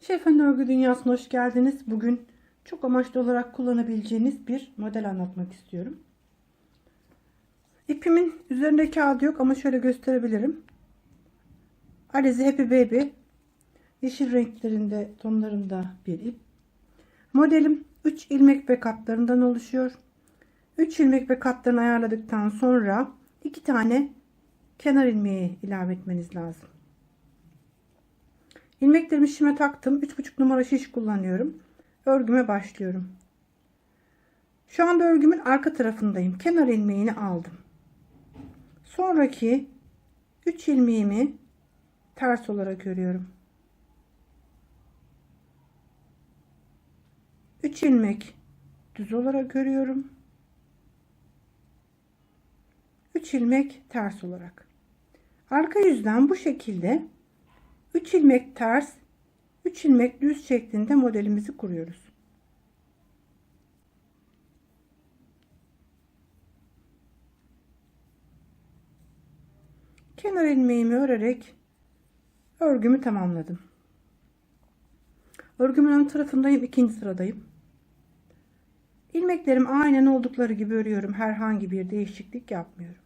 Şefen Örgü Dünyası'na hoş geldiniz. Bugün çok amaçlı olarak kullanabileceğiniz bir model anlatmak istiyorum. İpimin üzerinde kağıdı yok ama şöyle gösterebilirim. Alize Happy Baby yeşil renklerinde tonlarında bir ip. Modelim 3 ilmek ve katlarından oluşuyor. 3 ilmek ve katlarını ayarladıktan sonra 2 tane kenar ilmeği ilave etmeniz lazım. İlmeklerimi şişime taktım. 3,5 numara şiş kullanıyorum. Örgüme başlıyorum. Şu anda örgümün arka tarafındayım. Kenar ilmeğini aldım. Sonraki 3 ilmeğimi ters olarak örüyorum. 3 ilmek düz olarak örüyorum. 3 ilmek ters olarak. Arka yüzden bu şekilde 3 ilmek ters 3 ilmek düz şeklinde modelimizi kuruyoruz. Kenar ilmeğimi örerek örgümü tamamladım. Örgümün ön tarafındayım, ikinci sıradayım. İlmeklerim aynen oldukları gibi örüyorum. Herhangi bir değişiklik yapmıyorum.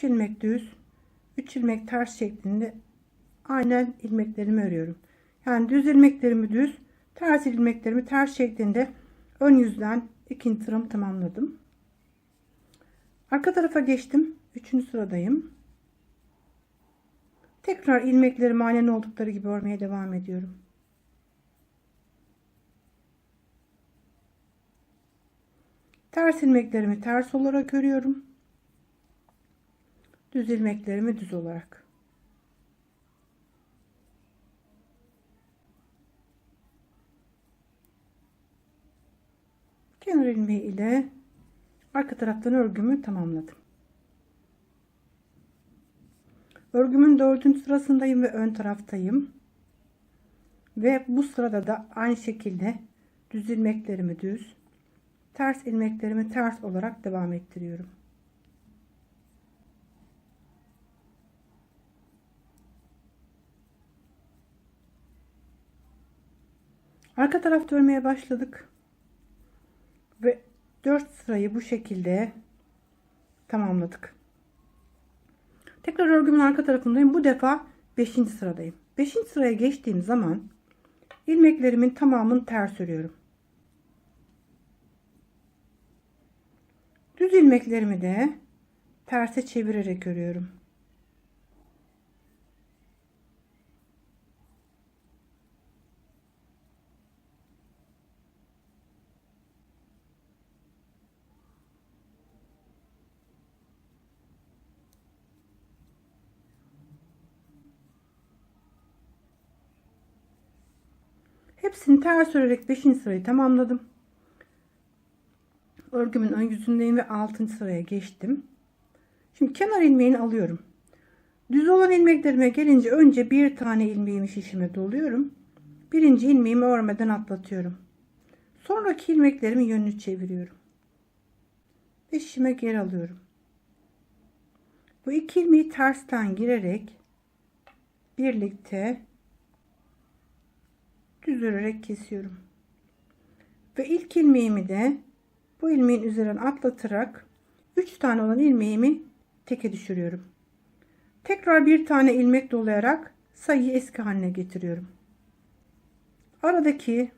Üç ilmek düz, 3 ilmek ters şeklinde aynen ilmeklerimi örüyorum. Yani düz ilmeklerimi düz, ters ilmeklerimi ters şeklinde ön yüzden ikinci sıramı tamamladım. Arka tarafa geçtim. Üçüncü sıradayım. Tekrar ilmeklerimi aynen oldukları gibi örmeye devam ediyorum. Ters ilmeklerimi ters olarak örüyorum. Düz ilmeklerimi düz olarak. Kenar ilmeği ile arka taraftan örgümü tamamladım. Örgümün dördüncü sırasındayım ve ön taraftayım. Ve bu sırada da aynı şekilde düz ilmeklerimi düz, ters ilmeklerimi ters olarak devam ettiriyorum. Arka tarafta örmeye başladık. Ve 4 sırayı bu şekilde tamamladık. Tekrar örgümün arka tarafındayım. Bu defa 5. sıradayım. 5. sıraya geçtiğim zaman ilmeklerimin tamamını ters örüyorum. Düz ilmeklerimi de terse çevirerek örüyorum. Hepsini ters örerek 5. sırayı tamamladım. Örgümün ön yüzündeyim ve 6. sıraya geçtim. Şimdi kenar ilmeğini alıyorum. Düz olan ilmeklerime gelince önce bir tane ilmeğimi şişime doluyorum. Birinci ilmeğimi örmeden atlatıyorum. Sonraki ilmeklerimin yönünü çeviriyorum. Ve şişime geri alıyorum. Bu iki ilmeği tersten girerek birlikte düz örerek kesiyorum. Ve ilk ilmeğimi de bu ilmeğin üzerinden atlatarak 3 tane olan ilmeğimi teke düşürüyorum. Tekrar bir tane ilmek dolayarak sayıyı eski haline getiriyorum. Aradaki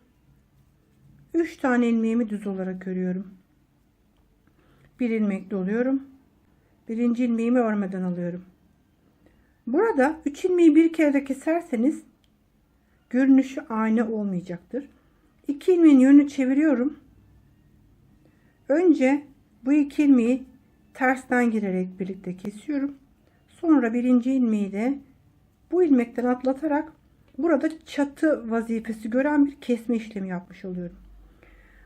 3 tane ilmeğimi düz olarak örüyorum. Bir ilmek doluyorum. Birinci ilmeğimi örmeden alıyorum. Burada 3 ilmeği bir kere de keserseniz görünüşü aynı olmayacaktır. İki ilmeğin yönünü çeviriyorum. Önce bu iki ilmeği tersten girerek birlikte kesiyorum. Sonra birinci ilmeği de bu ilmekten atlatarak burada çatı vazifesi gören bir kesme işlemi yapmış oluyorum.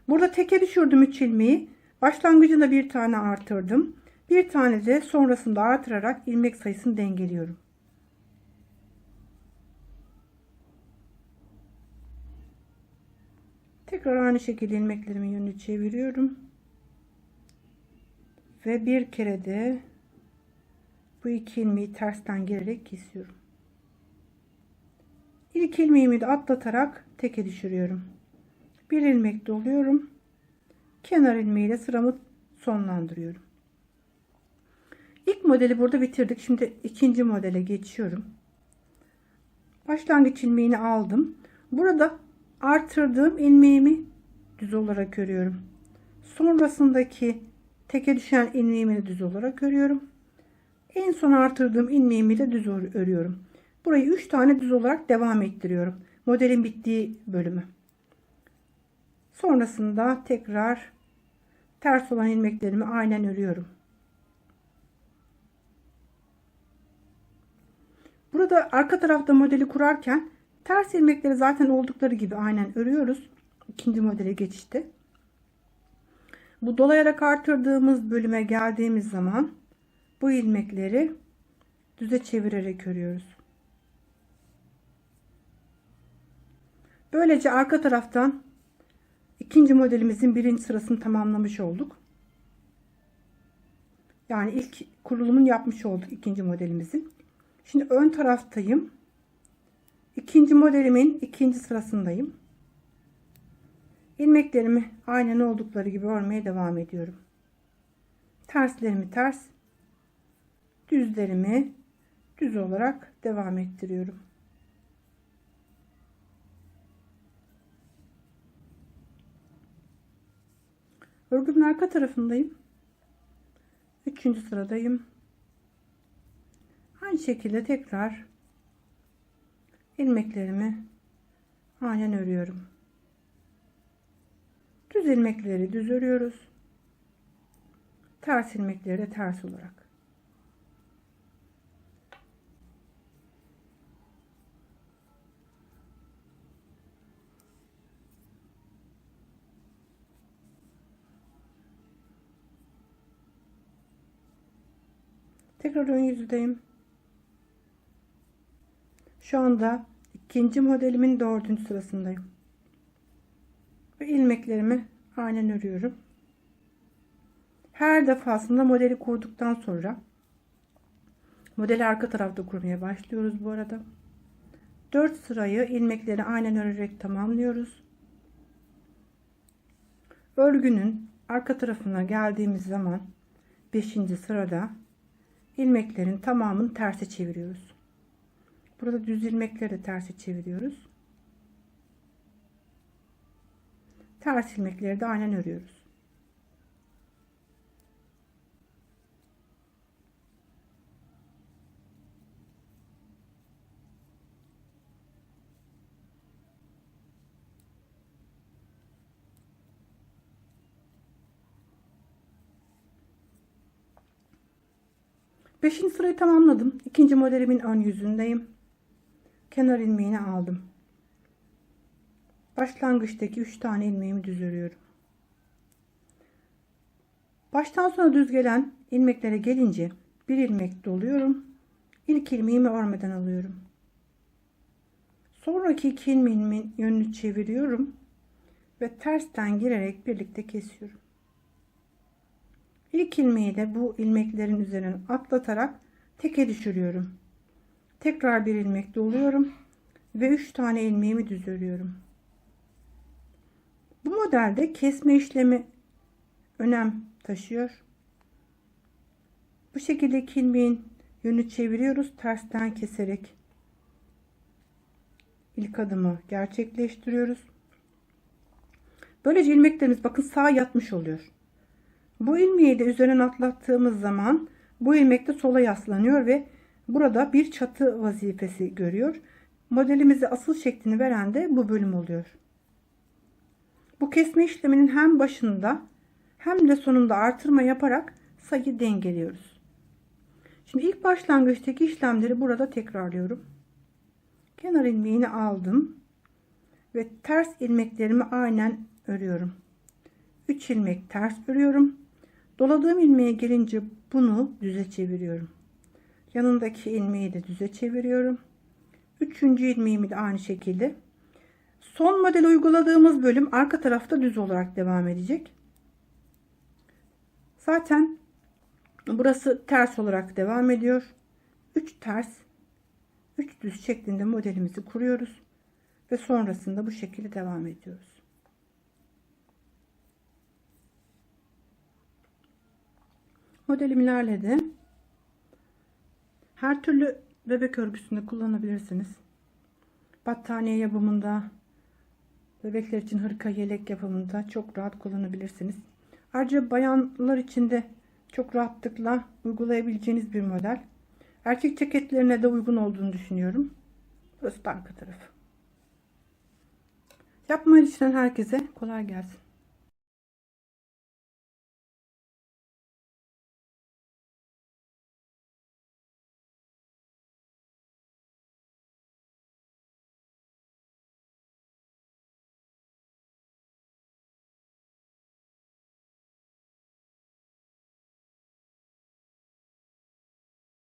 Burada teke düşürdüm 3 ilmeği. Başlangıcında bir tane artırdım. Bir tane de sonrasında artırarak ilmek sayısını dengeliyorum. Tekrar aynı şekilde ilmeklerimin yönünü çeviriyorum. Ve bir kere de bu iki ilmeği tersten girerek kesiyorum. İlk ilmeğimi de atlatarak teke düşürüyorum. Bir ilmek doluyorum. Kenar ilmeğiyle sıramı sonlandırıyorum. İlk modeli burada bitirdik. Şimdi ikinci modele geçiyorum. Başlangıç ilmeğini aldım. Burada artırdığım ilmeğimi düz olarak örüyorum. Sonrasındaki teke düşen ilmeğimi düz olarak örüyorum. En son artırdığım ilmeğimi de düz örüyorum. Burayı 3 tane düz olarak devam ettiriyorum. Modelin bittiği bölümü. Sonrasında tekrar ters olan ilmeklerimi aynen örüyorum. Burada arka tarafta modeli kurarken ters ilmekleri zaten oldukları gibi aynen örüyoruz. İkinci modele geçişte. Bu dolayarak artırdığımız bölüme geldiğimiz zaman bu ilmekleri düze çevirerek örüyoruz. Böylece arka taraftan ikinci modelimizin birinci sırasını tamamlamış olduk. Yani ilk kurulumun yapmış olduk ikinci modelimizin. Şimdi ön taraftayım. İkinci modelimin ikinci sırasındayım. İlmeklerimi aynen oldukları gibi örmeye devam ediyorum. Terslerimi ters, düzlerimi düz olarak devam ettiriyorum. Örgümün arka tarafındayım. Üçüncü sıradayım. Aynı şekilde tekrar ilmeklerimi aynen örüyorum. Düz ilmekleri düz örüyoruz. Ters ilmekleri de ters olarak. Tekrar ön yüzüdeyim. Şu anda ikinci modelimin dördüncü sırasındayım. Ve ilmeklerimi aynen örüyorum. Her defasında modeli kurduktan sonra modeli arka tarafta kurmaya başlıyoruz bu arada. 4 sırayı ilmekleri aynen örerek tamamlıyoruz. Örgünün arka tarafına geldiğimiz zaman 5. sırada ilmeklerin tamamını terse çeviriyoruz. Burada düz ilmekleri terse çeviriyoruz. Ters ilmekleri de aynen örüyoruz. Beşinci sırayı tamamladım. İkinci modelimin ön yüzündeyim. Kenar ilmeğini aldım. Başlangıçtaki 3 tane ilmeğimi düz örüyorum. Baştan sona düz gelen ilmeklere gelince bir ilmek doluyorum. İlk ilmeğimi örmeden alıyorum. Sonraki iki ilmeğimin yönünü çeviriyorum ve tersten girerek birlikte kesiyorum. İlk ilmeği de bu ilmeklerin üzerine atlatarak teke düşürüyorum. Tekrar bir ilmek doluyorum ve 3 tane ilmeğimi düz örüyorum. Bu modelde kesme işlemi önem taşıyor. Bu şekilde iki ilmeğin yönü çeviriyoruz tersten keserek ilk adımı gerçekleştiriyoruz. Böylece ilmeklerimiz bakın sağa yatmış oluyor. Bu ilmeği de üzerine atlattığımız zaman bu ilmek de sola yaslanıyor ve burada bir çatı vazifesi görüyor. Modelimize asıl şeklini veren de bu bölüm oluyor. Bu kesme işleminin hem başında hem de sonunda artırma yaparak sayı dengeliyoruz. Şimdi ilk başlangıçtaki işlemleri burada tekrarlıyorum. Kenar ilmeğini aldım ve ters ilmeklerimi aynen örüyorum. 3 ilmek ters örüyorum. Doladığım ilmeğe gelince bunu düze çeviriyorum. Yanındaki ilmeği de düze çeviriyorum. Üçüncü ilmeğimi de aynı şekilde. Son model uyguladığımız bölüm arka tarafta düz olarak devam edecek. Zaten burası ters olarak devam ediyor. 3 ters 3 düz şeklinde modelimizi kuruyoruz ve sonrasında bu şekilde devam ediyoruz. Modelim ilerledi. Her türlü bebek örgüsünde kullanabilirsiniz. Battaniye yapımında, bebekler için hırka yelek yapımında çok rahat kullanabilirsiniz. Ayrıca bayanlar için de çok rahatlıkla uygulayabileceğiniz bir model. Erkek ceketlerine de uygun olduğunu düşünüyorum. Burası arka tarafı. Yapmayı düşünen herkese kolay gelsin.